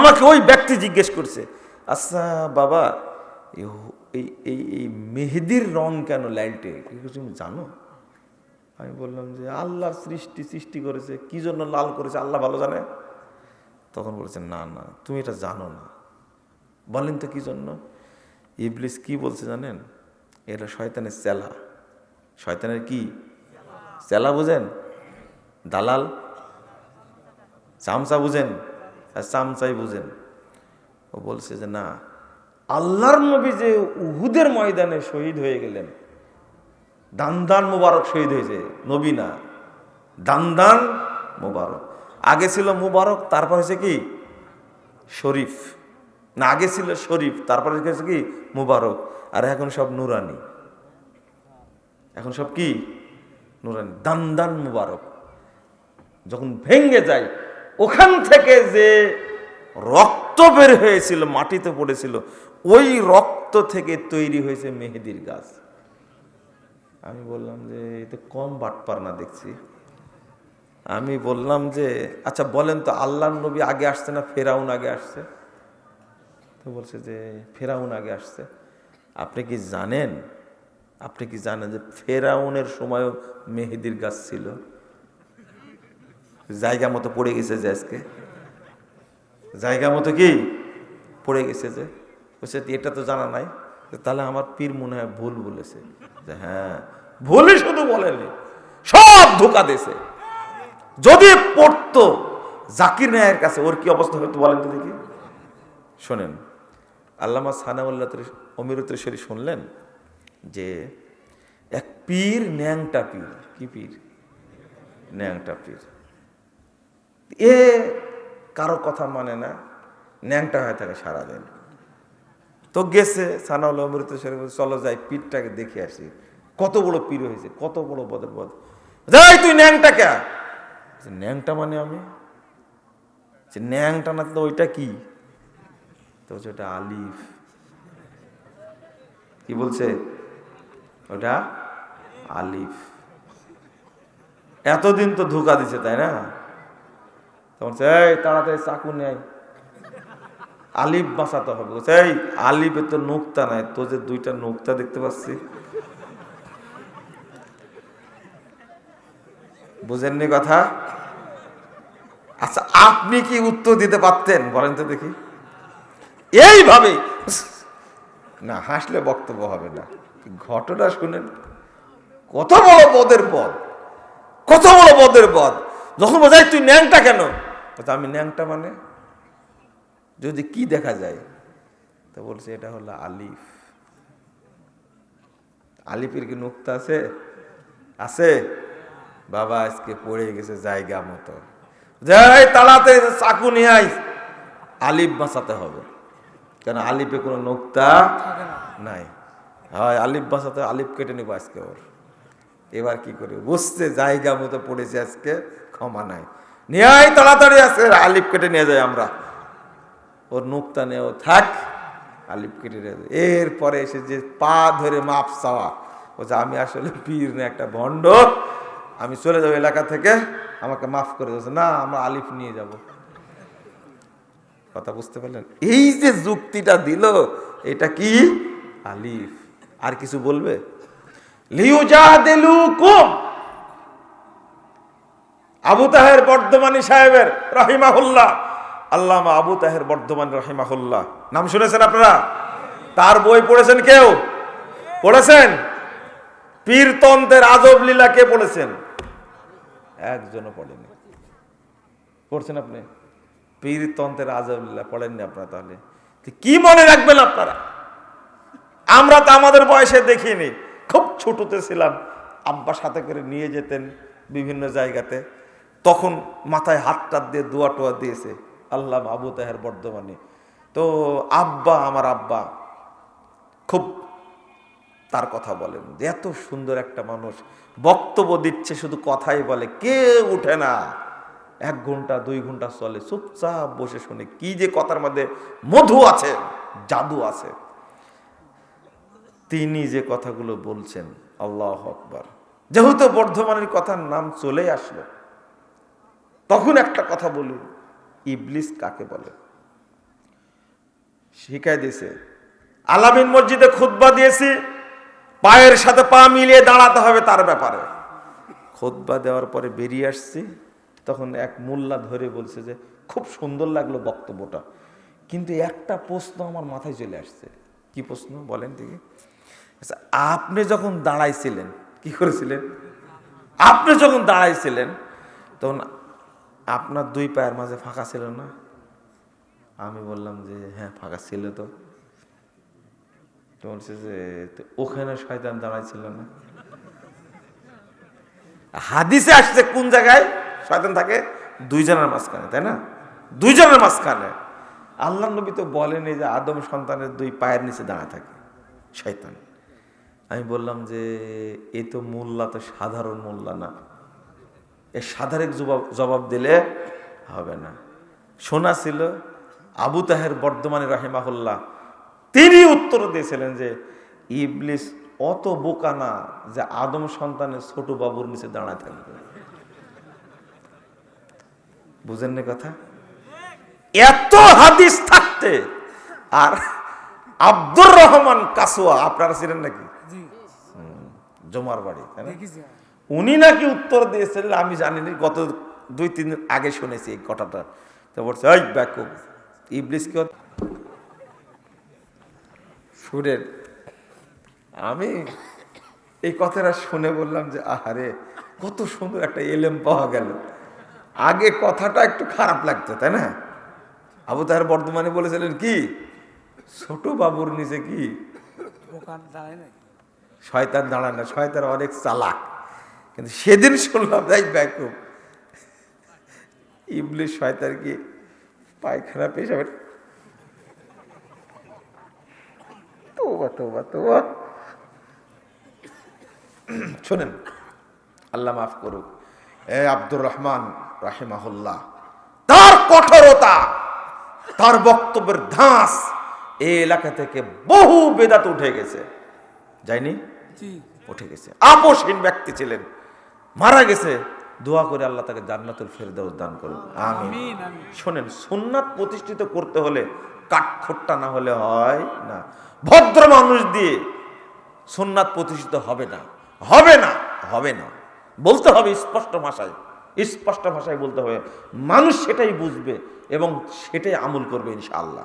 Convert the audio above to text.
আমাকে ওই ব্যক্তি জিজ্ঞেস করছে আচ্ছা বাবা, এই এই এই মেহেদির রং কেন লাইটে তুমি জানো? আমি বললাম যে, আল্লাহর সৃষ্টি সৃষ্টি করেছে, কি জন্য লাল করেছে আল্লাহ ভালো জানে? তখন বলেছে, না না, তুমি এটা জানো না। বলেন তো কী জন্য? ইবলিস কি বলছে জানেন? এটা শয়তানের চেলা। শয়তানের কি? চেলা বুঝেন? দালাল? চামচা বুঝেন? চামচাই বুঝেন। ও বলছে যে, না, আল্লাহর নবী যে উহুদের ময়দানে শহীদ হয়ে গেলেন, দান্দান মুবারক শহীদ হয়েছে, নবী না, দান্দান মুবারক। আগে ছিল মুবারক, তারপর হয়েছে কি? শরীফ। না, আগে ছিল শরীফ, তারপরে হয়েছে কি? মুবারক। আর এখন সব নুরানি। এখন সব কি? নুরানি। দান্দান মুবারক। যখন ভেঙ্গে যায় ওখান থেকে যে রক্ত বের হয়েছিল, মাটিতে পড়েছিল, ওই রক্ত থেকে তৈরি হয়েছে মেহেদির গাছ। আমি বললাম যে, এতে কম বাটপার না দেখছি। আমি বললাম যে আচ্ছা বলেন তো আল্লাহ নবী আগে আসছে না ফেরাউন আগে আসছে? তো বলছে যে, ফেরাউন আগে আসছে। আপনি কি জানেন? আপনি কি জানেন যে ফেরাউনের সময়ও মেহেদির গাছ ছিল? জায়গা মতো পড়ে গেছে যে আজকে। জায়গা মতো কি? পড়ে গেছে যে। বলছে এটা তো জানা নাই। তাহলে আমার পীর মনে হয় ভুল বলেছে। যে হ্যাঁ ভুলই শুধু বলেনি, সব ধোকা দিয়েছে। যদি পড়তো জাকির নায়ের কাছে, ওর কি অবস্থা হতো বলেন তো দেখি। শোনেন, আল্লামা সানাউল্লাহ অমিরতেশ্বরী শুনলেন যে এক পীর ন্যাংটা পীর। কি পীর? ন্যাংটা পীর। এ কারও কথা মানে না, ন্যাংটা হয়ে থাকে সারাদিন। তো গেছে সানাউল অমৃত অমৃতসরে চলো যাই, পীরটাকে দেখে আসি। কত বড় পীর হয়েছে, কত বড় বদের বদ যাই, তুই ন্যাংটা কে? ন্যাংটা মানে আমি? যে ন্যাংটা না, তো ওইটা কি? তো ওটা আলিফ। কি বলছে? ওটা আলিফ। এতদিন তো ধোকা দিছে, তাই না? তখন এই তাড়াতাড়ি চাকু নেয় আলিফ বাঁচাতে হবে। বলছে, এই আলিফে তো নুক্তা নাই তো যে দুইটা নুক্তা দেখতে পাচ্ছি। বুঝেননি কথা? আচ্ছা আপনি কি উত্তর দিতে পারতেন? বলেন তো দেখি। এইভাবে না হাসলে বক্তব্য হবে না। ঘটনা শুনেন। কত বড় পদের পদ। কত বড় পদের পদ। যখন বোঝাই তুই ন্যাংটা কেন? বলছে, আমি ন্যাংটা মানে? যদি কি দেখা যায়? তো বলছে এটা হলো আলিফ। আলিফের কি নুক্তা আছে? আছে। বাবা আজকে পড়ে গেছে জায়গা মতো। যাই তাড়াতাড়ি চাকু নিয়ে আই আলিফ বাঁচাতে হবে। কেন? আলিফে কোনো নোক্তা নাই। হয় আলিফ বাঁচাতে আলিফ কেটে নেব আজকে ওর। এবার কি করে বুঝতে জায়গা মতো পড়েছে আজকে ক্ষমা নাই। নিয়ে তাড়াতাড়ি আছে আলিফ কেটে নিয়ে যাই আমরা। ওর নুক্তা নেও থাক, আলিফ কেটে নিয়ে যায়। এরপরে এসে যে পা ধরে মাপ চাওয়া বলছে আমি আসলে পীর না, একটা ভণ্ড, আমি চলে যাব এলাকা থেকে, আমাকে মাফ করে দিয়েছে না, আমরা আলিফ নিয়ে যাব। কথা বুঝতে পারলেন? এই যে যুক্তিটা দিল, এটা কি? আলিফ। আর কিছু বলবে? লিউজাদিলুকুম। আবু তাহের বর্ধমানী সাহেবের রাহিমাহুল্লাহ। আল্লামা আবু তাহের বর্ধমান রাহিমাহুল্লাহ। নাম শুনেছেন আপনারা? তার বই পড়েছেন কেউ? পড়েছেন? পীরতন্ত্রের আজব লীলা কে পড়েছেন? একজনও পড়েনি। পড়ছেন আপনি? পীরতন্ত্রের আজব লীলা পড়েননি আপনারা তাহলে। কি মনে রাখবেন আপনারা? আমরা তো আমাদের বয়সে দেখিনি। খুব ছোটতে ছিলাম। আব্বা সাথে করে নিয়ে যেতেন বিভিন্ন জায়গাতে। তখন মাথায় হাত টাত দিয়ে দোয়া টোয়া দিয়েছে, আল্লাহ আবু তাহের বর্ধমানে। তো আব্বা আমার আব্বা খুব তার কথা বলেন যে, এত সুন্দর একটা মানুষ, বক্তব্য দিচ্ছে, শুধু কথাই বলে কে উঠে না। এক ঘণ্টা, দুই ঘণ্টা চলে, চুপচাপ বসে শুনে, কি যে কথার মধ্যে মধু আছে, জাদু আছে। তিনি যে কথাগুলো বলছেন, আল্লাহ আকবার। যেহেতু বর্ধমানের কথার নাম চলে আসলো তখন একটা কথা বলুন, ইবলিস কাকে বলে? শিখাই দিয়েছে, আলামিন মসজিদে খুতবা দিয়েছি, পায়ের সাথে পা মিলিয়ে দাঁড়াতে হবে তার ব্যাপারে। খুতবা দেওয়ার পরে বেরিয়ে আসছি, তখন এক মোল্লা ধরে বলছে যে, খুব সুন্দর লাগল বক্তব্যটা, কিন্তু একটা প্রশ্ন আমার মাথায় চলে আসছে। কি প্রশ্ন বলেন দেখি। আচ্ছা আপনি যখন দাঁড়াইছিলেন, কি করেছিলেন? আপনি যখন দাঁড়াইছিলেন, তখন আপনার দুই পায়ের মাঝে ফাঁকা ছিল না? আমি বললাম যে হ্যাঁ ফাঁকা ছিল তো। বলছে যে ওখানে শয়তান দাঁড়াইছিল না? হাদিসে আসছে কোন জায়গায় শয়তান থাকে? দুইজনের মাঝখানে, তাই না? দুইজনের মাঝখানে। আল্লাহ নবী তো বলেনি যে আদম সন্তানের দুই পায়ের নিচে দাঁড়ায় থাকে, শয়তান। আমি বললাম যে, এ তো মোল্লা তো সাধারণ মোল্লা না। এ সাধারণ জবাব জবাব দিলে হবে না। শোনা ছিল আবু তাহের বর্ধমানে রাহেমাহুল্লাহ তিনি উত্তর দিয়েছিলেন যে ইবলিস অত বোকা না যে আদম সন্তানের ছোট বাবুর নিচে দাঁড়ায় থাকবে। বুঝেন না কথা? এত হাদিস থাকতে আর আব্দুর রহমান কাসুয়া আপনারা ছিলেন নাকি? জমার বাড়ি তাই না? উনি নাকি উত্তর দিয়েছিলেন আমি জানিনি গত দুই তিন দিন আগে শুনেছি এই কথাটা। তো বলছে ওই ব্যাকুব ইবলিস কি সুরের আমি এই কথাটা শুনে বললাম যে আহারে কত সুন্দর একটা এলেম পাওয়া গেল। আগে কথাটা একটু খারাপ লাগতো তাই না? আবু তাহার বর্ধমানে বলেছিলেন কি? ছোট বাবুর নিচে কি? শয়তান দাঁড়ায় না শয়তান অনেক চালাক। কিন্তু সেদিন শুনলাম তাই ব্যাকুব ইবলিশ কি পায়খানা পেশাবের তোবা তোবা তোবা শোনেন আল্লাহ মাফ করুক। এ আব্দুর রহমান রাহিমাহুল্লাহ তার কঠোরতা তার বক্তব্যের ধাঁস এই এলাকা থেকে বহু বেদাত উঠে গেছে। যায়নি? উঠে গেছে। আপোষহীন ব্যক্তি ছিলেন। মারা গেছে দোয়া করে আল্লাহ তাকে জান্নাতুল ফেরদাউস দান করুন আমিন আমিন। আমিন। শোনেন সুন্নাত প্রতিষ্ঠিত করতে হলে কাঠখোট্টা না হলে হয় না। ভদ্র মানুষ দিয়ে সুন্নাত প্রতিষ্ঠিত হবে না। হবে না হবে না। বলতে হবে স্পষ্ট ভাষায়। স্পষ্ট ভাষায় বলতে হবে মানুষ সেটাই বুঝবে এবং সেটাই আমল করবে ইনশাআল্লাহ।